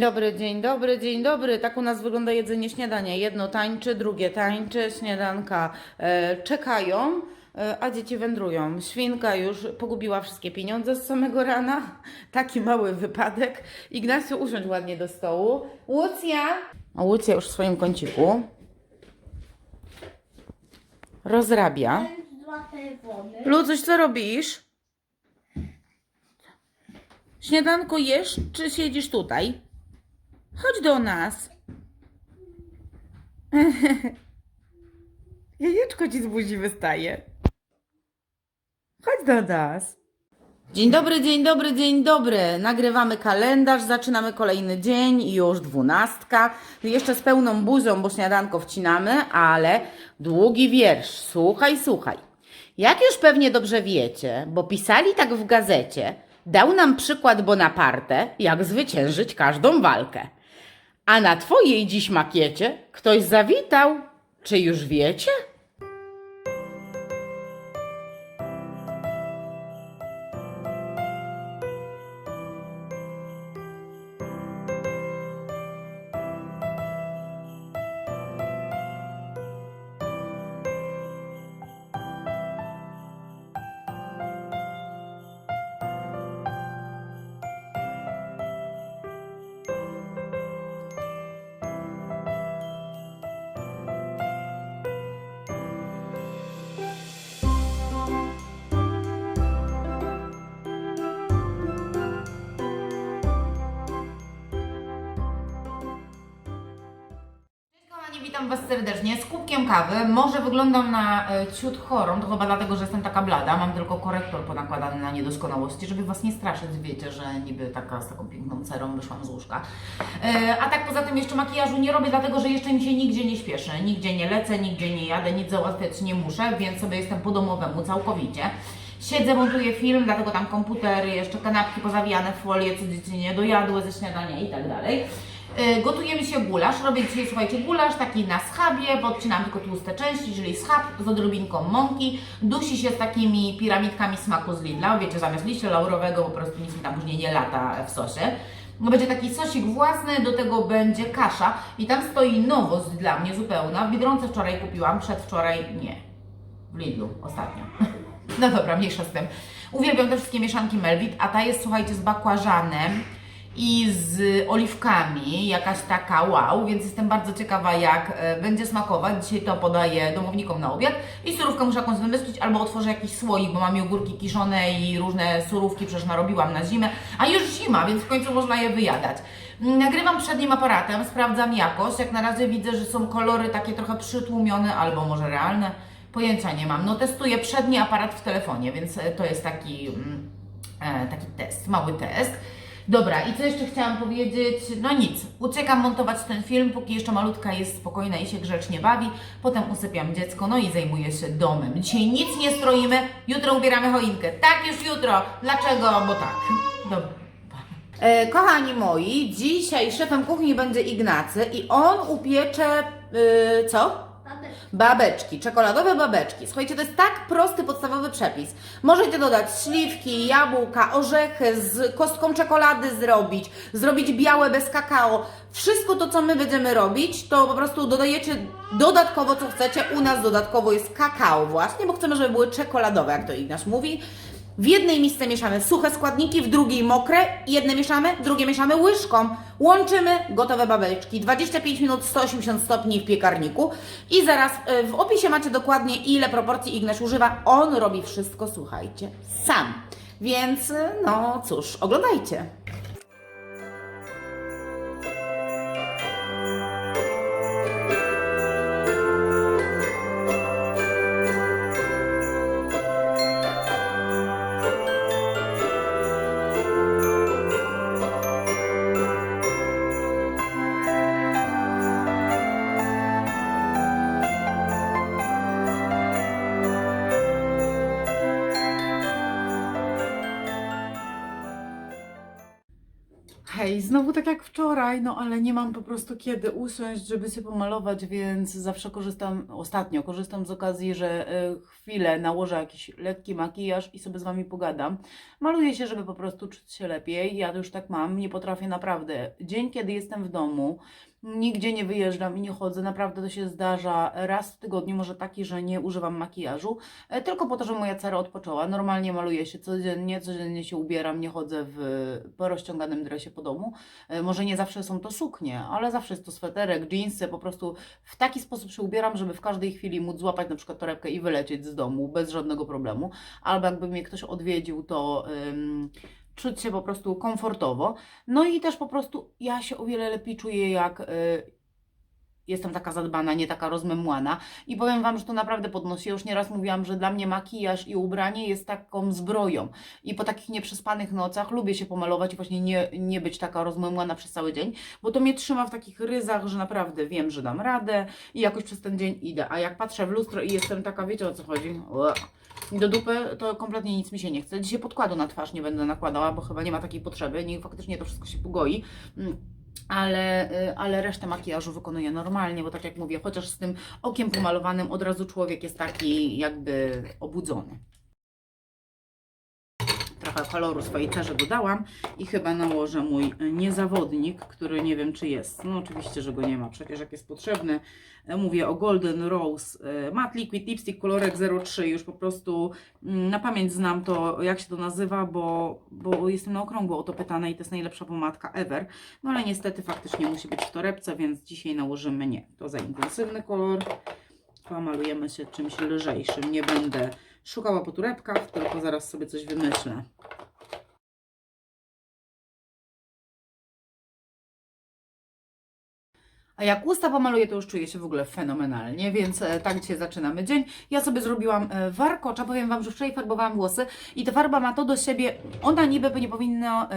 Dzień dobry, dzień dobry, dzień dobry. Tak u nas wygląda jedzenie śniadania. Jedno tańczy, drugie tańczy, śniadanka e, czekają, e, a dzieci wędrują. Świnka już pogubiła wszystkie pieniądze z samego rana. Taki mały wypadek. Ignacio, usiądź ładnie do stołu. Łucja! A Łucja już w swoim kąciku. Rozrabia. Lucuś, co robisz? Śniadanko jesz, czy siedzisz tutaj? Chodź do nas. Jajeczko ci z buzi wystaje. Chodź do nas. Dzień dobry, dzień dobry, dzień dobry. Nagrywamy kalendarz, zaczynamy kolejny dzień, już dwunastka. Jeszcze z pełną buzią, bo śniadanko wcinamy, ale długi wiersz. Słuchaj, słuchaj. Jak już pewnie dobrze wiecie, bo pisali tak w gazecie, dał nam przykład Bonaparte, jak zwyciężyć każdą walkę. A na twojej dziś makiecie ktoś zawitał. Czy już wiecie? Witam Was serdecznie z kubkiem kawy. Może wyglądam na e, ciut chorą, to chyba dlatego, że jestem taka blada. Mam tylko korektor ponakładany na niedoskonałości, żeby Was nie straszyć. Wiecie, że niby taka z taką piękną cerą wyszłam z łóżka. E, a tak poza tym jeszcze makijażu nie robię, dlatego że jeszcze mi się nigdzie nie śpieszy. Nigdzie nie lecę, nigdzie nie jadę, nic załatwiać nie muszę, więc sobie jestem po domowemu całkowicie. Siedzę, montuję film, dlatego tam komputer, jeszcze kanapki pozawijane w co dzieci nie dojadły ze śniadania i tak dalej. Yy, Gotujemy się gulasz. Robię dzisiaj, słuchajcie, gulasz taki na schabie, podcinam tylko tłuste części, czyli schab z odrobinką mąki. Dusi się z takimi piramidkami smaku z Lidla. Wiecie, zamiast liścia laurowego po prostu nic mi tam później nie lata w sosie. Będzie taki sosik własny, do tego będzie kasza i tam stoi nowość dla mnie zupełna. W Biedronce wczoraj kupiłam, przedwczoraj nie. W Lidlu ostatnio. No dobra, mniejsza z tym. Uwielbiam te wszystkie mieszanki Melvit, a ta jest, słuchajcie, z bakłażanem i z oliwkami, jakaś taka wow, więc jestem bardzo ciekawa jak e, będzie smakować. Dzisiaj to podaję domownikom na obiad i surówkę muszę jakąś wymyślić albo otworzę jakiś słoik, bo mam jogurki kiszone i różne surówki przecież narobiłam na zimę, a już zima, więc w końcu można je wyjadać. Mm, Nagrywam przednim aparatem, sprawdzam jakość. Jak na razie widzę, że są kolory takie trochę przytłumione albo może realne. Pojęcia nie mam. No testuję przedni aparat w telefonie, więc e, to jest taki, mm, e, taki test, mały test. Dobra, i co jeszcze chciałam powiedzieć? No nic, uciekam montować ten film, póki jeszcze malutka jest spokojna i się grzecznie bawi. Potem usypiam dziecko, no i zajmuję się domem. Dzisiaj nic nie stroimy, jutro ubieramy choinkę. Tak, już jutro. Dlaczego? Bo tak. Dobra. E, kochani moi, dzisiaj szefem kuchni będzie Ignacy i on upiecze, y, co? Babeczki, czekoladowe babeczki. Słuchajcie, to jest tak prosty, podstawowy przepis. Możecie dodać śliwki, jabłka, orzechy, z kostką czekolady zrobić, zrobić białe bez kakao. Wszystko to, co my będziemy robić, to po prostu dodajecie dodatkowo, co chcecie. U nas dodatkowo jest kakao właśnie, bo chcemy, żeby były czekoladowe, jak to Ignasz mówi. W jednej misce mieszamy suche składniki, w drugiej mokre. Jedne mieszamy, drugie mieszamy łyżką. Łączymy gotowe babeczki. 25 minut 180 stopni w piekarniku. I zaraz y, w opisie macie dokładnie ile proporcji Ignasz używa. On robi wszystko, słuchajcie, sam. Więc y, no cóż, oglądajcie. Znowu tak jak wczoraj, no ale nie mam po prostu kiedy usiąść, żeby się pomalować, więc zawsze korzystam, ostatnio korzystam z okazji, że e, chwilę nałożę jakiś lekki makijaż i sobie z Wami pogadam. Maluję się, żeby po prostu czuć się lepiej. Ja już tak mam, nie potrafię naprawdę. Dzień, kiedy jestem w domu, nigdzie nie wyjeżdżam i nie chodzę, naprawdę to się zdarza raz w tygodniu, może taki, że nie używam makijażu, e, tylko po to, żeby moja cera odpoczęła. Normalnie maluję się codziennie, codziennie się ubieram, nie chodzę w porozciąganym dresie po domu. E, Może nie zawsze są to suknie, ale zawsze jest to sweterek, dżinsy, po prostu w taki sposób się ubieram, żeby w każdej chwili móc złapać na przykład torebkę i wylecieć z domu bez żadnego problemu. Albo jakby mnie ktoś odwiedził, to ym, czuć się po prostu komfortowo. No i też po prostu ja się o wiele lepiej czuję, jak y, jestem taka zadbana, nie taka rozmemłana. I powiem Wam, że to naprawdę podnosi. Już nieraz mówiłam, że dla mnie makijaż i ubranie jest taką zbroją. I po takich nieprzespanych nocach lubię się pomalować i właśnie nie, nie być taka rozmemłana przez cały dzień, bo to mnie trzyma w takich ryzach, że naprawdę wiem, że dam radę i jakoś przez ten dzień idę. A jak patrzę w lustro i jestem taka, wiecie o co chodzi? Do dupy to kompletnie nic mi się nie chce. Dzisiaj podkładu na twarz nie będę nakładała, bo chyba nie ma takiej potrzeby. Niech faktycznie to wszystko się pogoi. Ale, y, ale resztę makijażu wykonuję normalnie, bo tak jak mówię, chociaż z tym okiem pomalowanym od razu człowiek jest taki jakby obudzony. Trochę koloru swojej cerze dodałam i chyba nałożę mój y, niezawodnik, który nie wiem czy jest. No oczywiście, że go nie ma, przecież jak jest potrzebny. E, Mówię o Golden Rose e, Matte Liquid Lipstick kolorek 03. Już po prostu mm, na pamięć znam to, jak się to nazywa, bo, bo jestem na okrągło o to pytana i to jest najlepsza pomadka ever. No ale niestety faktycznie musi być w torebce, więc dzisiaj nałożymy nie. To za intensywny kolor. Pomalujemy się czymś lżejszym. Nie będę szukała po torebkach, tylko zaraz sobie coś wymyślę. A jak usta pomaluję, to już czuję się w ogóle fenomenalnie, więc e, tak dzisiaj zaczynamy dzień. Ja sobie zrobiłam e, warkocza, powiem Wam, że wczoraj farbowałam włosy i ta farba ma to do siebie, ona niby by nie powinna...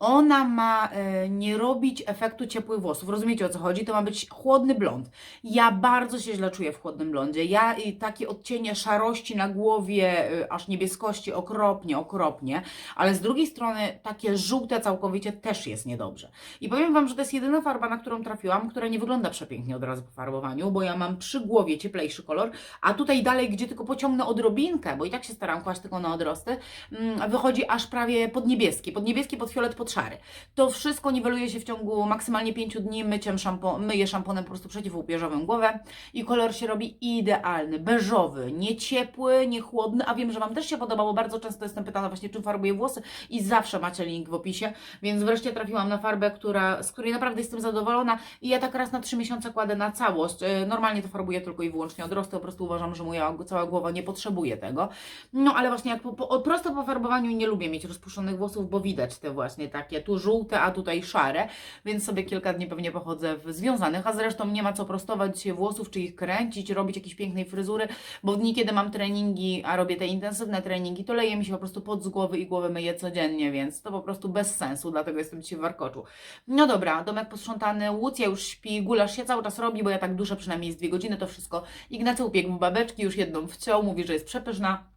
Ona ma e, nie robić efektu ciepłych włosów. Rozumiecie o co chodzi? To ma być chłodny blond. Ja bardzo się źle czuję w chłodnym blondzie. Ja i takie odcienie szarości na głowie, e, aż niebieskości, okropnie, okropnie. Ale z drugiej strony takie żółte całkowicie też jest niedobrze. I powiem Wam, że to jest jedyna farba, na którą trafiłam, która nie wygląda przepięknie od razu po farbowaniu, bo ja mam przy głowie cieplejszy kolor, a tutaj dalej, gdzie tylko pociągnę odrobinkę, bo i tak się staram kłaść tylko na odrosty, mm, wychodzi aż prawie pod niebieski, pod niebieski, pod fiolet, pod szary. To wszystko niweluje się w ciągu maksymalnie 5 dni myciem szampo, myję szamponem po prostu przeciwupierzowym głowę i kolor się robi idealny, beżowy, nie ciepły, nie chłodny, a wiem, że Wam też się podoba, bo bardzo często jestem pytana właśnie, czym farbuję włosy i zawsze macie link w opisie, więc wreszcie trafiłam na farbę, która, z której naprawdę jestem zadowolona i ja tak raz na 3 miesiące kładę na całość. E, Normalnie to farbuję tylko i wyłącznie odrosty, po prostu uważam, że moja cała głowa nie potrzebuje tego. No ale właśnie jak po, po, prosto po farbowaniu nie lubię mieć rozpuszczonych włosów, bo widać te właśnie takie tu żółte, a tutaj szare, więc sobie kilka dni pewnie pochodzę w związanych, a zresztą nie ma co prostować się włosów, czy ich kręcić, robić jakiejś pięknej fryzury, bo w dni, kiedy mam treningi, a robię te intensywne treningi, to leje mi się po prostu pod z głowy i głowę myję codziennie, więc to po prostu bez sensu, dlatego jestem dzisiaj w warkoczu. No dobra, domek posprzątany, Łucja już śpi, gulasz się cały czas robi, bo ja tak duszę przynajmniej z dwie godziny to wszystko. Ignacy upiekł babeczki, już jedną wciął, mówi, że jest przepyszna.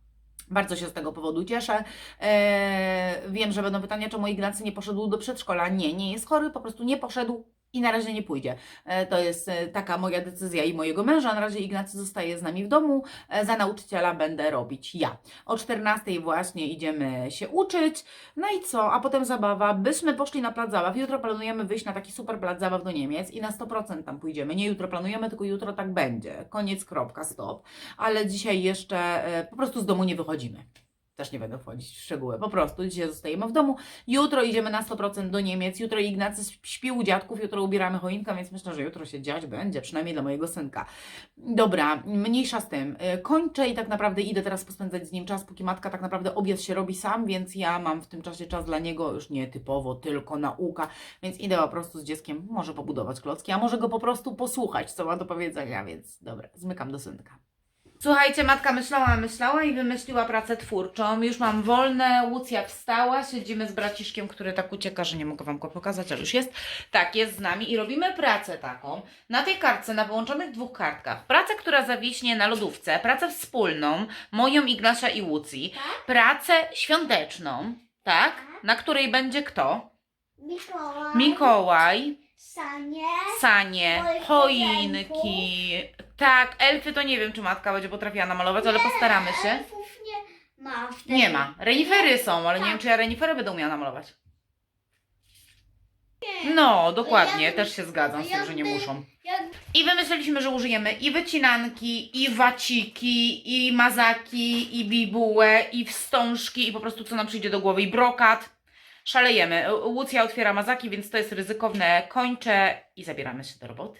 Bardzo się z tego powodu cieszę. Eee, wiem, że będą pytania, czemu Ignacy nie poszedł do przedszkola. Nie, nie jest chory, po prostu nie poszedł i na razie nie pójdzie. E, to jest e, taka moja decyzja i mojego męża. Na razie Ignacy zostaje z nami w domu. E, za nauczyciela będę robić ja. O 14 właśnie idziemy się uczyć. No i co? A potem zabawa. Byśmy poszli na plac zabaw. Jutro planujemy wyjść na taki super plac zabaw do Niemiec i na 100% tam pójdziemy. Nie jutro planujemy, tylko jutro tak będzie. Koniec, kropka, stop. Ale dzisiaj jeszcze po prostu z domu nie wychodzimy. Też nie będę wchodzić w szczegóły. Po prostu dzisiaj zostajemy w domu. Jutro idziemy na 100% do Niemiec. Jutro Ignacy śpi u dziadków. Jutro ubieramy choinkę, więc myślę, że jutro się dziać będzie, przynajmniej dla mojego synka. Dobra, mniejsza z tym. E, Kończę i tak naprawdę idę teraz pospędzać z nim czas, póki matka tak naprawdę obiad się robi sam, więc ja mam w tym czasie czas dla niego już nie typowo, tylko nauka, więc idę po prostu z dzieckiem może pobudować klocki, a może go po prostu posłuchać, co ma do powiedzenia, więc dobra, zmykam do synka. Słuchajcie, matka myślała, myślała i wymyśliła pracę twórczą. Już mam wolne, Łucja wstała, siedzimy z braciszkiem, który tak ucieka, że nie mogę Wam go pokazać, ale już jest. Tak, jest z nami i robimy pracę taką. Na tej kartce, na wyłączonych dwóch kartkach. Pracę, która zawiśnie na lodówce, pracę wspólną, moją Ignasia i Łucji, pracę świąteczną, tak? Na której będzie kto? Mikołaj. Mikołaj, Sanie. sanie, Choinki, choinki. Tak, elfy to nie wiem, czy matka będzie potrafiła namalować, ale postaramy się. Elfów nie ma w tej... Nie ma. Renifery są, ale nie Tak. wiem, czy ja renifery będę umiała namalować. No, dokładnie, też się zgadzam z tym, że nie muszą. I wymyśliliśmy, że użyjemy i wycinanki, i waciki, i mazaki, i bibułę, i wstążki, i po prostu co nam przyjdzie do głowy, i brokat. Szalejemy. Łucja otwiera mazaki, więc to jest ryzykowne. Kończę i zabieramy się do roboty.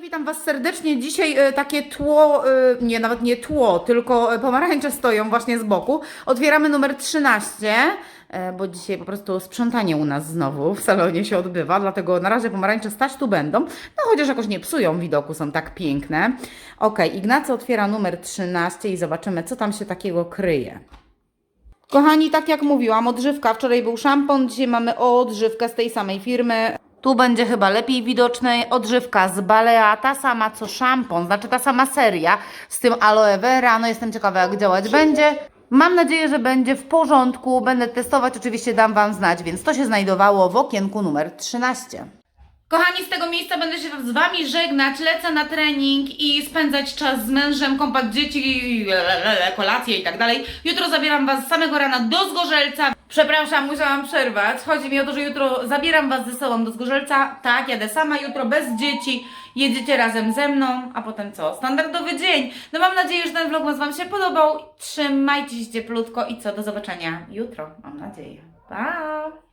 Witam Was serdecznie. Dzisiaj e, takie tło, e, nie, nawet nie tło, tylko e, pomarańcze stoją właśnie z boku. Otwieramy numer 13, e, bo dzisiaj po prostu sprzątanie u nas znowu w salonie się odbywa, dlatego na razie pomarańcze stać tu będą. No chociaż jakoś nie psują widoku, są tak piękne. Ok, Ignacy otwiera numer 13 i zobaczymy, co tam się takiego kryje. Kochani, tak jak mówiłam, odżywka. Wczoraj był szampon, dzisiaj mamy odżywkę z tej samej firmy. Tu będzie chyba lepiej widoczny odżywka z Balea, ta sama co szampon, znaczy ta sama seria z tym aloe vera. No jestem ciekawa jak działać będzie. Mam nadzieję, że będzie w porządku. Będę testować, oczywiście dam Wam znać, więc to się znajdowało w okienku numer 13. Kochani, z tego miejsca będę się z Wami żegnać. Lecę na trening i spędzać czas z mężem, kąpać dzieci, kolacje i tak dalej. Jutro zabieram Was samego rana do Zgorzelca. Przepraszam, musiałam przerwać. Chodzi mi o to, że jutro zabieram Was ze sobą do Zgorzelca. Tak, jadę sama jutro bez dzieci. Jedziecie razem ze mną, a potem co? Standardowy dzień. No mam nadzieję, że ten vlog Wam się podobał. Trzymajcie się cieplutko i co? Do zobaczenia jutro, mam nadzieję. Pa!